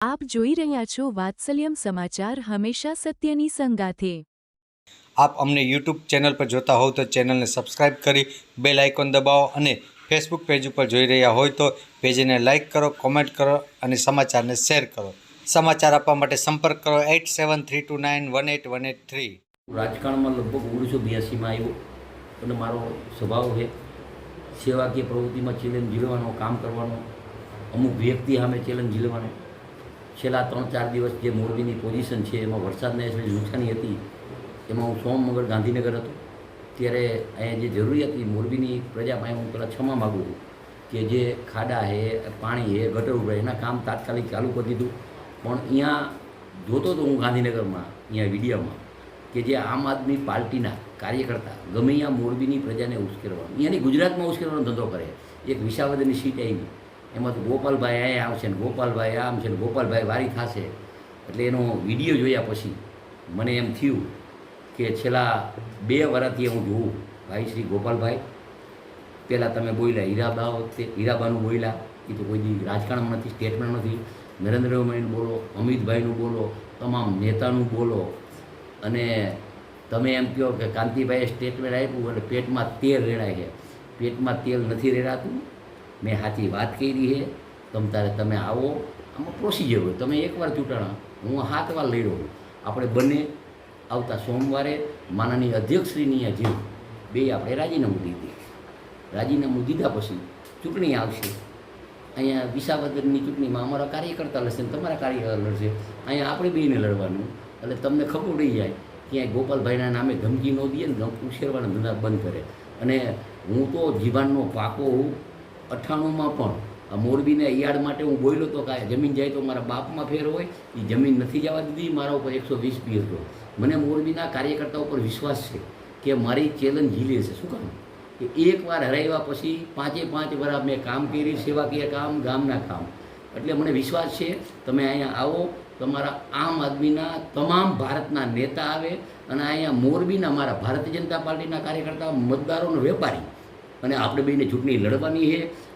આપ જોઈ રહ્યા છો વાત્સલ્યમ સમાચાર હંમેશા સત્યની સંગાથે. આપ અમને યુટ્યુબ ચેનલ પર જોતા હોવ તો ચેનલને સબસ્ક્રાઇબ કરી બેલ આઇકોન દબાવો અને ફેસબુક પેજ ઉપર જોઈ રહ્યા હોય તો પેજને લાઇક કરો કોમેન્ટ કરો અને સમાચારને શેર કરો. સમાચાર આપવા માટે સંપર્ક કરો eight seven three two nine one eight one eight three. રાજકારણમાં લગભગ ઓગણીસો બ્યાસીમાં આવ્યો. અને મારો સ્વભાવ છે સેવાકીય પ્રવૃત્તિમાં ચેલેન્જ જીલવાનું કામ કરવાનો. અમુક વ્યક્તિ સામે ચેલેન્જ ઝીલવાનો છેલ્લા ત્રણ ચાર દિવસ જે મોરબીની પોઝિશન છે, એમાં વરસાદને એટલી નુકસાની હતી. એમાં હું સોમ મંગળ ગાંધીનગર હતો. ત્યારે અહીંયા જે જરૂરી હતી મોરબીની પ્રજા પાસે હું પહેલાં ક્ષમા માગું છું કે જે ખાડા છે પાણી છે ગટર ઉભે એના કામ તાત્કાલિક ચાલુ કરી દીધું. પણ અહીંયા જોતો હતો હું ગાંધીનગરમાં, અહીંયા વિડીયોમાં, કે જે આમ આદમી પાર્ટીના કાર્યકર્તા ગમે આ મોરબીની પ્રજાને ઉશ્કેરવાનો, અહીંયાની ગુજરાતમાં ઉશ્કેરવાનો ધંધો કરે. એક વિસાવદરની સીટ આવી એમાં તો ગોપાલભાઈ અહીંયા આવશે ને ગોપાલભાઈ આમ છે ને ગોપાલભાઈ વારી થશે. એટલે એનો વીડિયો જોયા પછી મને એમ થયું કે છેલ્લા બે વર્ષથી હું જોઉં, ભાઈ શ્રી ગોપાલભાઈ. પહેલાં તમે બોલ્યા હીરાબા વખતે, હીરાબાનું બોલ્યા. એ તો કોઈ રાજકારણમાં નથી સ્ટેટમેન્ટ નથી. નરેન્દ્રભાઈનું બોલો, અમિતભાઈનું બોલો, તમામ નેતાનું બોલો. અને તમે એમ કહો કે કાંતિભાઈએ સ્ટેટમેન્ટ આપ્યું, એટલે પેટમાં તેલ રેડાય છે. પેટમાં તેલ નથી રેડાતું. મેં સાચી વાત કરી છે તમ તારે તમે આવો. આમાં પ્રોસિજર હોય, તમે એકવાર ચૂંટાણા. હું હાથ વાર લઈ રહ્યો આપણે બંને આવતા સોમવારે માનની અધ્યક્ષશ્રીની જેમ બે આપણે રાજીનામું દીધી રાજીનામું દીધા પછી ચૂંટણી આવશે. અહીંયા વિસાવદરની ચૂંટણીમાં અમારા કાર્યકર્તા લડશે ને તમારા કાર્યકર્તા લડશે. અહીંયા આપણે બેને લડવાનું. એટલે તમને ખબર પડી જાય ક્યાંય ગોપાલભાઈના નામે ધમકી ન દઈએ ને ઉછેરવાના ધંધા બંધ કરે. અને હું તો જીવાનનો પાકો હું અઠ્ઠાણુંમાં પણ. મોરબીના યાર્ડ માટે હું બોલ્યો તો કાંઈ જમીન જાય તો મારા બાપમાં ફેર હોય એ જમીન નથી જવા દીધી, મારા ઉપર એકસો વીસ પી હતો મને મોરબીના કાર્યકર્તા ઉપર વિશ્વાસ છે કે મારી ચેલેન્જ ઝીલી છે શું કામ? કે એકવાર હરાવ્યા પછી પાંચે પાંચ વર્ષ મેં કામ કરી સેવાકીય કામ, ગામના કામ. એટલે મને વિશ્વાસ છે, તમે અહીંયા આવો, તમારા આમ આદમીના તમામ ભારતના નેતા આવે અને અહીંયા મોરબીના મારા ભારતીય જનતા પાર્ટીના કાર્યકર્તા, મતદારોનો વેપારી. અને આપણે બેને ચૂંટણી લડવાની છે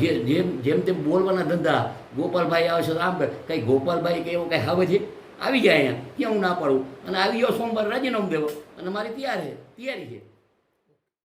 જે જેમ જેમ તેમ બોલવાના ધંધા ગોપાલભાઈ આવે છે તો આમ કંઈ ગોપાલભાઈ કે એવું કંઈ હવે છે? આવી જાય અહીંયા. ક્યાં હું ના પાડું. અને આવી ગયો સોમવાર રાજીનામું દેવો. અને મારી તૈયાર છે તૈયારી છે.